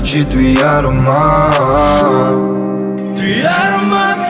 Вдихаючи твій аромат Твій аромат, аромат